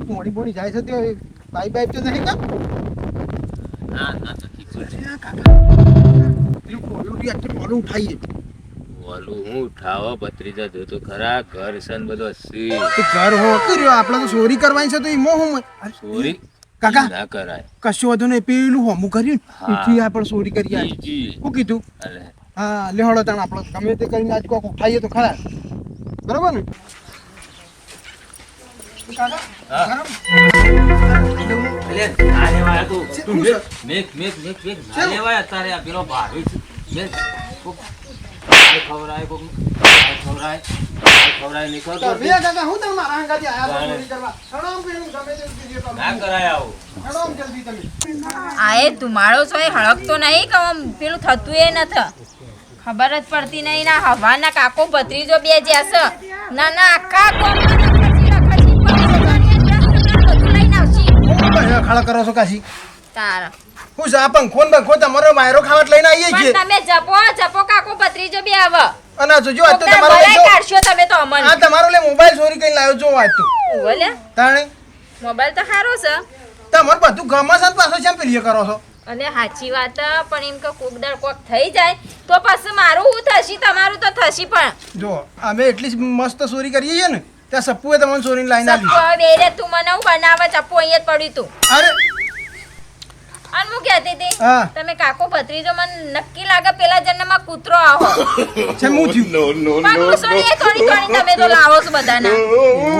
ખરા પોણી પોણી જાય છે તે પાઇપ પાઇપ તો નહીં કામ ના ના નથી કરે આ કાકા પેલું કોલું આટલું મોડું ઉઠાઈએ. ઓલું હું ઉઠાવો ભત્રીજા જોતો ખરા ઘર સન બધો હસી. ઘર હો કર્યો આપણે તો ચોરી કરવાની છે તો હું ચોરી કાકા ના કરાય. કશું હતું નહીં પેલું હોમું કર્યું. આપણે ચોરી કરી આવી હું કીધું? હા લેહડો તણ આપણે ગમે તે કરીને આજ કોક ઉઠાઈએ તો ખરા. બરોબર ને કાકા હા. ખરા? અલે ના લેવાય તું ધુમાડો છો. એ હળકતો નહીં કે પેલું થતું એ નથી ખબર જ પડતી નહીં. ના હવાના કાકો ભત્રીજો બે જ્યાં છે. ના ના આખા હું ખાડા કરો છો કાશી? તારા. હું જા આ પંખો ને પંખો તમારો માયરો ખાવાટ લઈને આવીએ છીએ. પણ તમે જપો જપો કાકો ભત્રીજો બે આવ. અને આ જોજો આ તો તમારો જો કાઢશો તમે તો અમન. આ તમારો લે મોબાઈલ ચોરી કરીને લાવ્યો જો વાત તો. બોલે તાણે? મોબાઈલ તો સારો છે. તમાર બધું ગમે છે ને પાછો કેમ પેલી કરો છો? અને સાચી વાત પણ એમ કે કોક દર કોક થઈ જાય તો પછી મારું હું થશી? તમારું તો થશી પણ. જો અમે એટલી મસ્ત ચોરી કરીએ છીએ ને ત્યાં સપ્પુએ તમને ચોરીને લાઈન આપી. બેરે તું મને હું બનાવે ચપ્પુ અહીંયા જ પડ્યું તું. અરે! અને હું કહેતી હતી તમે કાકો ભત્રીજો મને નક્કી લાગે પેલા જન્મમાં કૂતરો આવો. છે હું થયું? પણ મુસળીએ થોડી થોડી તમે તો લાવો છો બધાના.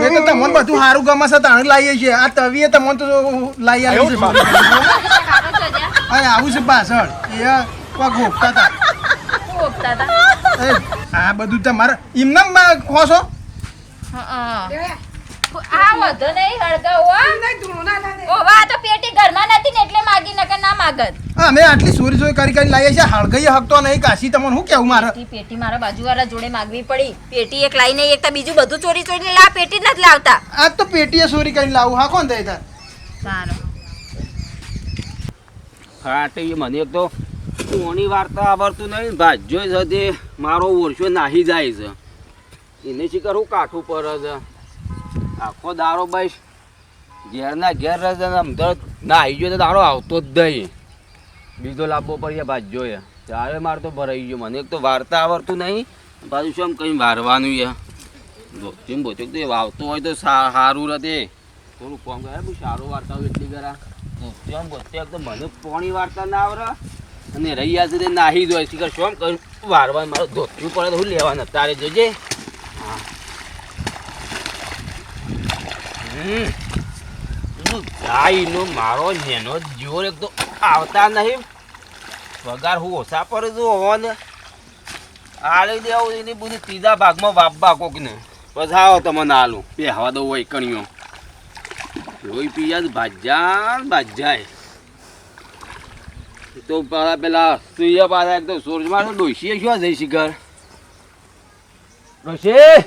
એ તો તમને બધું સારું ગમે છે તાણે લાવીએ છીએ. આ તવીએ તમને તો લાવી આવી છે? અરે આવું છે પાછળ. એ કોક હોપતા હતા. શું હતા? આ બધું તમારે એમને ખો છો? હં. આ વધુ નહીં હળગાવો હો. ઓવા, તો પેટી ઘરમાં નથી ને એટલે માગી નકર ના માગત. અમે આટલી સોરી સોરી કરી કરી લાવીએ છીએ હળગઈ હકતો નહીં કાશી તમને શું કેવું મારે? પેટી પેટી મારા બાજુવાળા જોડે માગવી પડી. પેટી એક લાઈને એક તો બીજું બધું ચોરી ચોરીને લા પેટી નથી લાવતા. આજ તો પેટીએ ચોરી કરીને લાવું હા કોણ થાય તાર? સારું. એ મને એક તો કોની વાર્તા આવડતું નહીં ભાજ્યો છે તે મારો ઓરસો નાહી જાય છે. એને શી કરું કાઠું પર છે આખો દારો બસ. ઘેરના ઘેર રહે છે ના આવી ગયો તો દારો આવતો જ નહીં. બીજો લાંબો પડે ભાજ્યો એ. ત્યારે મારે તો ભરાઈ ગયો. મને એક તો વાર્તા આવડતું નહીં. પાછું શું કંઈ વારવાનું યા ધોતીમ બોત્યો તો વાવતો હોય તો સારું રહે થોડું કોમ કરે બહુ સારું વાર્તા એટલી કરા ધોતીમ એક તો મને પોણી વાર્તા ના આવડે. અને રૈયા સુધી નાહી દો શીખર શું કરું? વારવા મારો ધોતું પડે તો હું લેવાના. તારે જોજે હા. હમ. પેલું ગાયનો મારો નેનો જોર એક તો આવતા નહીં. પગાર હું ઓછા પર જો હોવો ને આલી દેવું એની બધી ત્રીજા ભાગમાં વાપવા કોકને પછી આવો તમને આલું. બે હવા દો હોય કણીઓ લોહી પીયા ભાજ્યા ને ભાજ્યા તો પેલા પેલા સૂર્ય પાછા એક તો સૂરજમાં તો ડોસીએ શું જઈ શિખર? ડોસી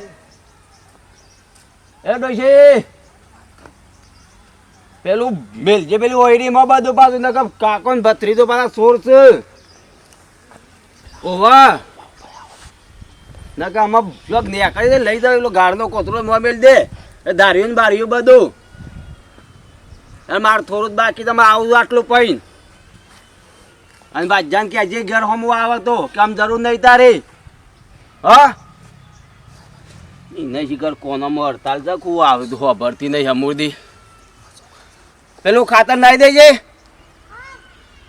એ ડોશી! પેલું મેલ જે પેલું ઓયડીમાં બધું પાછું નકર કાકો ને ભત્રી તો પાછા સોર છે. ઓવા. નકા આમાં જોક નેકાળી દે લઈ જાવ પેલો ગાળનો કોથળો મોં મેલ દે. ધાર્યું ને બાર્યું બધું. અને મારે થોડું બાકી, તમે આવું આટલું પૈન અને બાજાન કે હજી ઘર હોમ આવે તો કે આમ જરૂર નહીં તારી. હા? નહીં શિખર, કોનામાં હડતાલ ખૂબ આવે તો ખબરથી નહીં હમુરદી પેલું ખાતર નાઈ દેજે.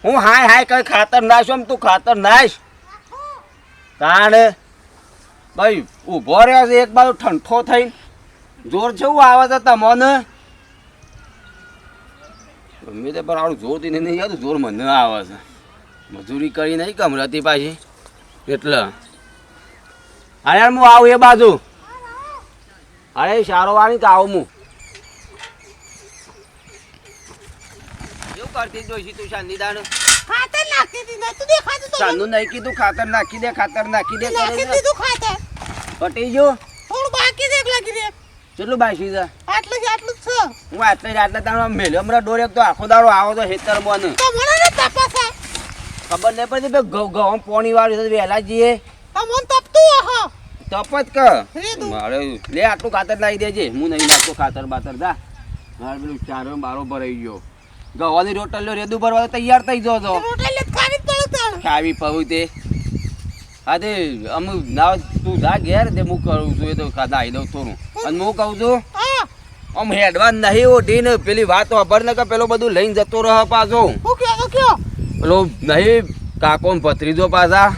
હું હાય હાય કઈ ખાતર નાશ એમ તું ખાતર નાશ તાણે ભાઈ ઊભો રહ્યો છે, એક બાજુ ઠંઠો થઈ જોર જેવું આવે છે તમને. ગમે તે પણ આવડું જોર નહીં નહીં યાદ જોર મને આવે છે. મજૂરી કરી નહીં કમરાતી પાછી. એટલે. અરે હું આવું એ બાજુ. અરે સારો વાળી તો આવું હું. કરતી જોઈશી તું શાંતિદાન? ખાતર નાખી દીધું તું દેખાતું તો સાનું નહીં. કીધું ખાતર નાખી દે ખાતર નાખી દે નાખી દીધું ખાતર. પટી ગયો? થોડું બાકી દેખ લાગી રે કેટલું બાસી છે? આટલું જ આટલું જ છે. હું આટલે જ આટલે તારો મેલ્યો હમણાં ડોરેક તો આખો દાડો આવો તો હેતર બને. તો મને ને તપાસ ખબર નહીં પડતી ભાઈ ઘઉં ઘઉં પોણી વાળી છે વહેલા જઈએ. તો તમોન તપતું હો તપત ક મારે લે આટલું ખાતર લાવી દેજે. હું નહીં નાખતો ખાતર બાતર જા. મારે પેલું ચારો બારો ભરાઈ ગયો. ગવાની રોટલીઓ રેદું ભરવા તૈયાર થઈ જો તો. ખાવી પવું તે. હા તે અમુ ના તું જા ઘેર તે હું કરું છું એ તો ખાધા દઉં થોડું. અને હું કહું છું આમ હેડવા નહીં ઓઢીને પેલી વાત વાપર ને કે પેલો બધું લઈને જતો રહ પાછો. પેલો નહીં કાકો ભત્રીજો પાછા.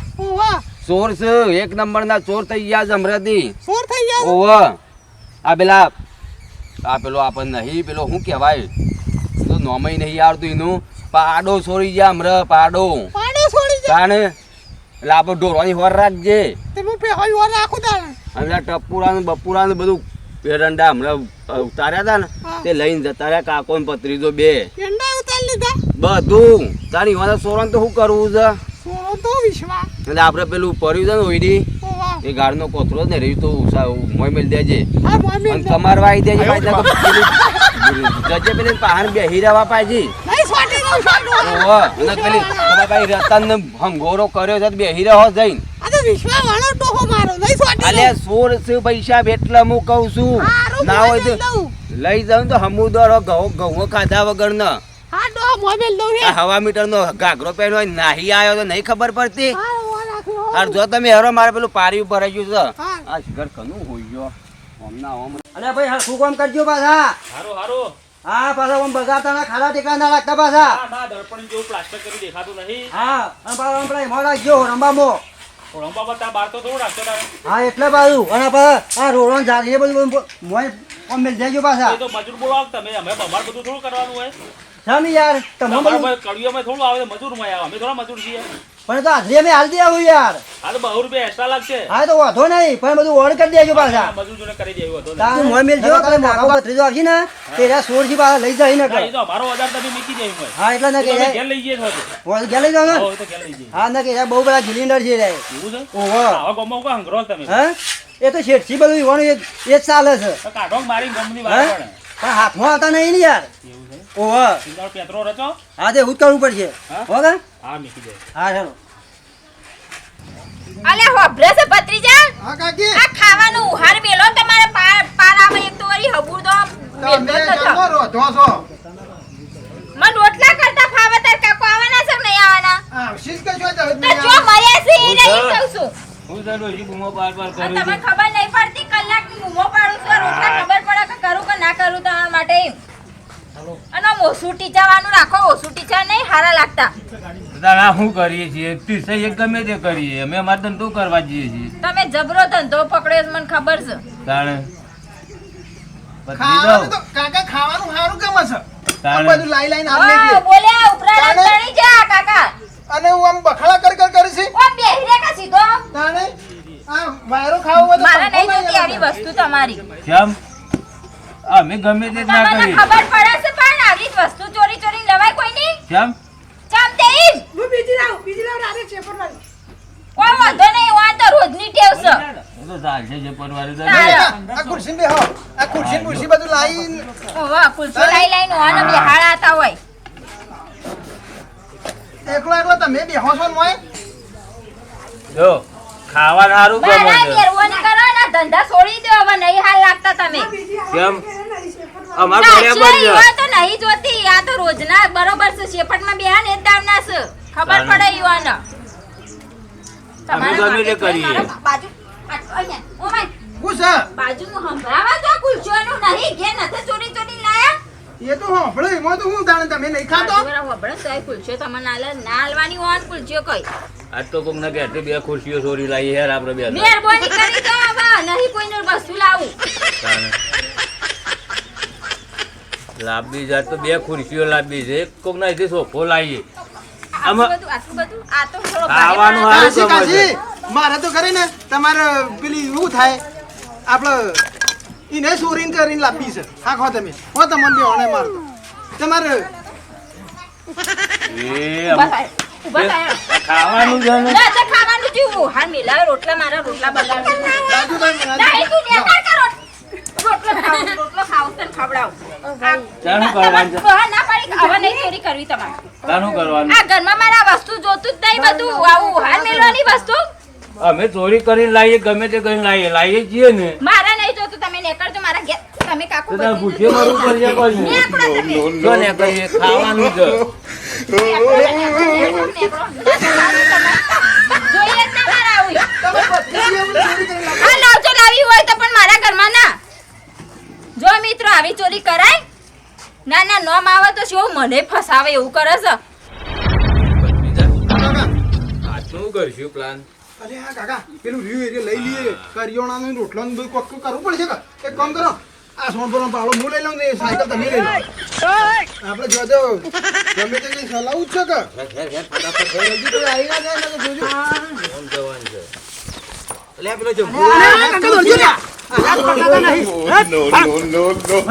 ચોર છે એક નંબરના ચોર થઈ ગયા છે હમણાંથી સોર થઈ ગયા ઓવ. આ પેલા આ પેલો આપણને નહીં પેલો શું કહેવાય? નોમય નહીં આવડતું એનું. પાડો છોડી ગયા હમણાં પાડો. પાડો છોડી જા. તાણે એટલે આપણે ઢોરવાની હોર રાખજે. તે હું પે હોય વાર રાખું તાણ. આ ટપુરા ને બપુરા ને બધું પેરંડા હમણાં ઉતાર્યા હતા ને તે લઈને જતા રહ્યા કાકો ને પત્રીજો બે. એંડા ઉતાર લીધા? બધું. તારી વાળા સોરણ તો શું કરવું છે? સોરો તો વિશ્વા એટલે આપણે પેલું પડ્યું છે ને ઓઈડી એ ગાડનો કોથળો જ ને રહ્યું તો મોય મેલ દેજે. હા મોમી તમારે વાઈ દેજે જજે પેલી પહાડ બેહી રહેવા સ્વાટો ઓહો અને પેલી તમારા ભાઈ રતન ને હંગોરો કર્યો છે બેહી રહ્યો જઈને અલે સોળ છે પૈસા એટલે હું કહું છું ના હોય તો લઈ જાઉં તો હમુદરો ઘઉં ઘઉં ખાધા વગર ના હા ડોહો મોમેલ દઉં હે. હવા મીટર નો ઘાઘરો પહેર્યો નાહી આવ્યો તો નહીં ખબર પડતી আর જો તમે હેરો મારે પેલું પારી ઉપર આવી ગયું છે. આ ઘર કનું હોઈ ગયો. અરે ભાઈ હા શું કામ કરજો પાછા? હારું હારું. હા પાછા આમ બગાડતા ના ખાડા ટેકરા ના રાખતા પાછા. ના દર્પણ જેવું પ્લાસ્ટર કરી દેખાતું નહીં. હા અને પાછા આમ પેલા એમાં રાખજો રંબામો. રંબામાં ત્યાં બાર તો થોડું રાખતો હા એટલે બાજુ અને પાછા આ રોડો જાગ એ બધું મોય આમ મેલ દેજો પાછા. એ તો મજૂર બોલાવો તમે. અમે બધું થોડું કરવાનું હોય. સામી યાર તમે તમારે થોડું આવે તો મજૂરમાં આવે. અમે થોડા મજૂર છીએ. પણ તો હાજરી અમે હાલ દે આવું યાર. હા તો બહુ રૂપિયા એક્સ્ટ્રા લાગશે. હા એ તો વાંધો નહીં પણ બધું ઓર્ડર કરી દેજો પાછા. બધું જોડે કરી દેજો વાંધો નહીં. મોય મેલ જો કાલે મોકા ત્રીજો આવશે ને તે સોળજી પાછા લઈ જાય ને એ તો અમારો વધારે તમે મૂકી દેવું હોય હા એટલે ના કે ઘેર લઈ જઈએ છો તો. ઘેર લઈ જાવ ને? હા તો ઘેર લઈ જઈએ. હા ના કે બહુ બધા સિલિન્ડર છે રે. એવું છે? ઓહો. આવા ગામમાં કો હંગરો તમે. હા? એ તો શેઠથી બધું ઈવાનું એ એ જ ચાલે છે. કાઢો મારી ગમની વાત પડે પણ હાથમાં આવતા નહીં ને યાર. એવું છે? ઓહો તમારો પેત્રો રચો. હા તે જ કરવું પડશે. હો? કે? હા મીકી દે. હા ચાલો. અલ્યા હોભળે છે ભત્રીજા હા કાકી. આ ખાવાનો ઉહાર મેલો તમારે પાર પાર આવે એક તો હબુર દો. તમે જ હતો. રોધો છો. મને રોટલા કરતા ફાવે તાર કાકો આવવાના છે નહીં આવવાના? આવશે જ કશો તો તો જો મર્યા છે એ નહીં કહું છું. હું તને હજી બૂમો પાર પાર કરું તમને ખબર નહીં પડતી કલાકની બૂમો પાડું છું આ રોટલા ખબર પડે કે કરું કે ના કરું તમારા માટે એમ. અને જવાનું રાખો ઓસુટી ચા નહીં હારા લાગતા. દાદા શું કરીએ છીએ? પીસે એક ગમે તે કરીએ? અમે અમારે ધંધો કરવા જઈએ છીએ. તમે જબરો ધંધો પકડ્યો છે મને ખબર છે. તાણે? ખાવાનું તો કાકા ખાવાનું સારું ગમે છે. બધું લાઈ લાઈને આલે હા છે બોલ્યા ઉપરાડા તાણે- ચડી જા કાકા. અને હું આમ બખાડા કર કર કરે છે. ઓ બેહી રે કા સીધો? તાણે? આ વાયરો ખાવો હોય તો મારે નહીં જોતી આવી વસ્તુ તમારી. કેમ? અમે ગમે તે ના કરીએ. ખબર પડે છે પણ આવી જ વસ્તુ ચોરી ચોરી લેવાય કોઈ નહીં કેમ તે હું બીજી લાવું બીજી લાવ રાતે છે પર કોઈ વાંધો નહીં વાં તો રોજની ટેવ છે એ તો ચાલશે છે પરવારે. આ ખુરશી બેહો આ ખુરશી ખુરશી બધું લાઈન. ઓવા ખુરશી લાઈ લાઈને ઓને બેહાડા હતા હોય. એકલો એકલો તમે બેહો છો ને મોય જો ખાવા સારું છે. કરો ને ધંધા છોડી દો હવે નહીં હાલ લાગતા તમે. કેમ? અમાર છે ઈવા તો નહીં જોતી આ તો રોજના બરોબર છે. શેફટમાં બેહા ને દાવના છે. ખબર પડે ઈવાને તમારે ગમે તે કરીએ. બાજુ આ, અહીંયા, ઓ બાજુ હું સંભળાવા તો કુલચોનું નહીં. ઘેર નથી ચોરી ચોરી લાયા. એ તો હોભળો એમાં તો હું જાણે તમે નહીં ખાતો હોભળે તોય કુલચો તમને ના લે ના હાલવાની ઓન કુલચો કઈ. આ તો કોક ના ઘેરથી બે ખુશીઓ ચોરી લાવી હેર આપણે બે મહેરબાની કરી તો હવે નહીં કોઈને વસ્તુ લાવું. લાંબી જાત તો બે ખુરશીઓ લાંબી છે. એક કોક ના અહીંથી સોફો લાવીએ. ખાવાનું હારું કાશી મારે તો કરે ને તમારે પેલી એવું થાય? આપણે એને સોરીન કરીને લાપી છે. હા ખો તમે. હો તમને બે ઓણે મારતો. તમારે ખાવાનું મિલાવે રોટલા મારા રોટલા રોટ- રોટલો ખાવ રોટલો ખાવ તને ખવડાવ શાનું કરવાનું ના પાડી હવે નહીં ચોરી કરવી તમારે. શાનું કરવાનું. આ ઘરમાં મારા વસ્તુ જોતું જ નહીં બધું. આવું હાલ મેળવાની વસ્તુ? અમે ચોરી કરીને લાવીએ ગમે તે કરીને લાવીએ લાવીએ છીએ ને. મારા નહીં જોતું તમે નીકળજો મારા ઘેર. તમે કાકુ તો ભૂખે મરવું પડશે કોઈ જો ને કરીએ ખાવાનું ના ના નોમ આવે તો શું મને ફસાવે એવું કરે છે? શું કરશું પ્લાન અરે હા કાકા પેલું રિયુ એ લઈ લઈએ. કરિયાણાનું રોટલાનું બધું કોક કરવું પડશે કે એક કામ કરો આ સોનપુરનો પાવડો હું લઈ લઉં ને સાયકલ તમે લઈ લો. આપણે જો જો ગમે તે કંઈ સલાવું જ છે કે હજી તો આવી ના જાય ને તો છે? લે પેલો જો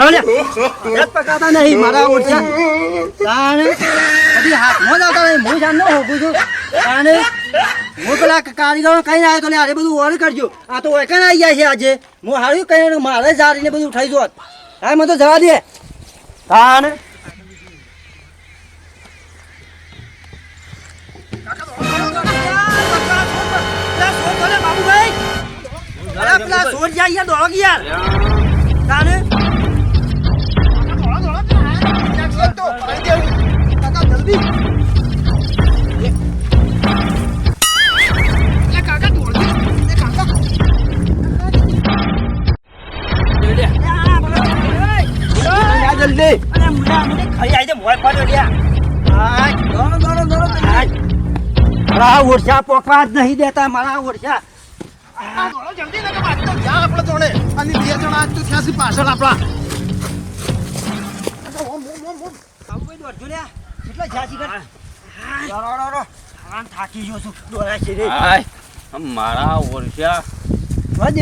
લ્યા. નહીં મારા હું જાણ ન હું પેલા કારીગરો કઈ આવ્યો તો લે અરે બધું ઓર કરજો આ તો કઈ આવી ગયા છે આજે હું હારું કઈ મારે જારીને બધું ઉઠાઈ જોત હા મને તો જવા દે તાણે અરે પેલા સોર જાય યાર દોડો યાર તાને? જલ્દી. અરે મુડા ખાઈ મોય પડ્યો લ્યા. દોડો દોડો દોડો મારા પોકવા જ નહીં દેતા મારા દોડો જલ્દી ને પાછળ આપણા કેટલા દોડો આમ થાકી ગયો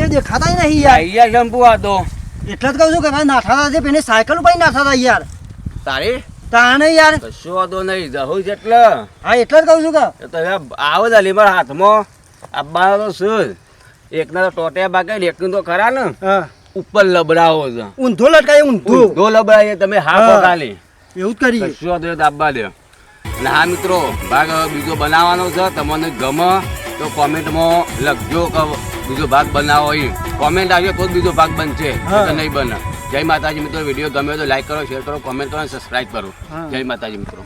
દેખાતા નહીં યાર યાર શંપુ આ તો જ કહું છું કે ભાઈ નાઠા છે પેલી સાયકલ ઉપર નાઠા યાર તારી તાણે યાર કશો નહીં જવું છે એટલે હા એટલે જ કહું છું કે તો આવો જ અલી હાથમાં આ તો શું? એકના તો ટોટિયા બાકે એકનું તો ખરા ને. ઉપર લબડાવો છે. ઊંધો લટકાય ઊંધો. ઊંધો લબડાય તમે હા. ખાલી. એવું જ કરીએ. શું તો આપવા દે. અને હા મિત્રો ભાગ બીજો બનાવવાનો છે. તમને ગમે તો કોમેન્ટમાં લખજો કે બીજો ભાગ બનાવો એ કોમેન્ટ આવશે તો બીજો ભાગ બનશે. નહીં બને. જય માતાજી મિત્રો વીડિયો ગમે તો લાઈક કરો શેર કરો કોમેન્ટ કરો સબસ્ક્રાઈબ કરો. જય માતાજી મિત્રો.